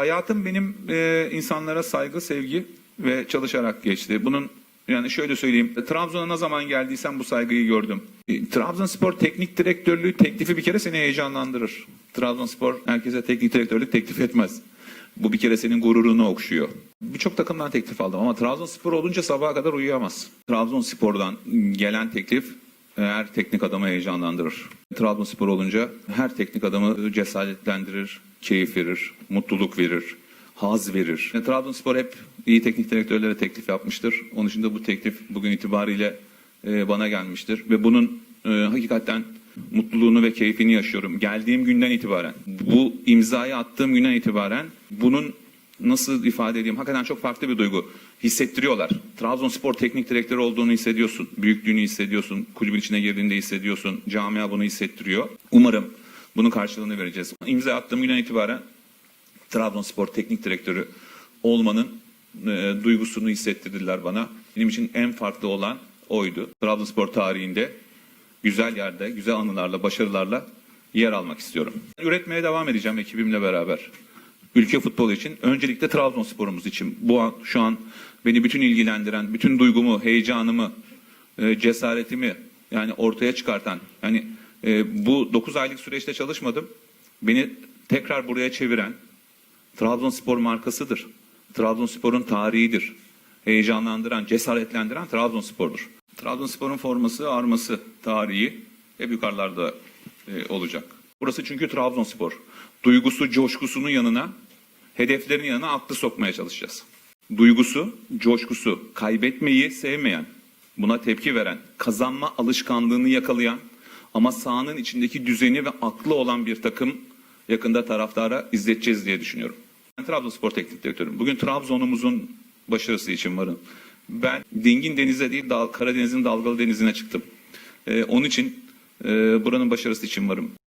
Hayatım benim e, insanlara saygı, sevgi ve çalışarak geçti. Bunun yani şöyle söyleyeyim. Trabzon'a ne zaman geldiysem bu saygıyı gördüm. E, Trabzonspor teknik direktörlüğü teklifi bir kere seni heyecanlandırır. Trabzonspor herkese teknik direktörlük teklif etmez. Bu bir kere senin gururunu okşuyor. Birçok takımdan teklif aldım ama Trabzonspor olunca sabaha kadar uyuyamaz. Trabzonspor'dan gelen teklif her teknik adamı heyecanlandırır. Trabzonspor olunca her teknik adamı cesaretlendirir, keyif verir, mutluluk verir, haz verir. Yani Trabzonspor hep iyi teknik direktörlere teklif yapmıştır. Onun için de bu teklif bugün itibariyle e, bana gelmiştir. Ve bunun e, hakikaten mutluluğunu ve keyfini yaşıyorum. Geldiğim günden itibaren, bu imzayı attığım günden itibaren bunun nasıl ifade edeyim hakikaten çok farklı bir duygu hissettiriyorlar. Trabzonspor teknik direktörü olduğunu hissediyorsun. Büyüklüğünü hissediyorsun. Kulübün içine girdiğinde hissediyorsun. Camia bunu hissettiriyor. Umarım bunun karşılığını vereceğiz. İmza attığım günden itibaren Trabzonspor teknik direktörü olmanın e, duygusunu hissettirdiler bana. Benim için en farklı olan oydu. Trabzonspor tarihinde güzel yerde, güzel anılarla, başarılarla yer almak istiyorum. Üretmeye devam edeceğim ekibimle beraber. Ülke futbolu için, öncelikle Trabzonspor'umuz için. Bu an, şu an beni bütün ilgilendiren, bütün duygumu, heyecanımı, e, cesaretimi yani ortaya çıkartan, yani e, bu 9 aylık süreçte çalışmadım. Beni tekrar buraya çeviren Trabzonspor markasıdır. Trabzonspor'un tarihidir. Heyecanlandıran, cesaretlendiren Trabzonspor'dur. Trabzonspor'un forması, arması, tarihi hep yukarılarda e, olacak. Burası çünkü Trabzonspor. Duygusu, coşkusunun yanına, hedeflerin yanına aklı sokmaya çalışacağız. Duygusu, coşkusu, kaybetmeyi sevmeyen, buna tepki veren, kazanma alışkanlığını yakalayan ama sahanın içindeki düzeni ve aklı olan bir takım yakında taraftara izleteceğiz diye düşünüyorum. Ben Trabzonspor Teknik Direktörüm. Bugün Trabzon'umuzun başarısı için varım. Ben dingin denize değil Karadeniz'in dalgalı denizine çıktım. Ee, onun için e, buranın başarısı için varım.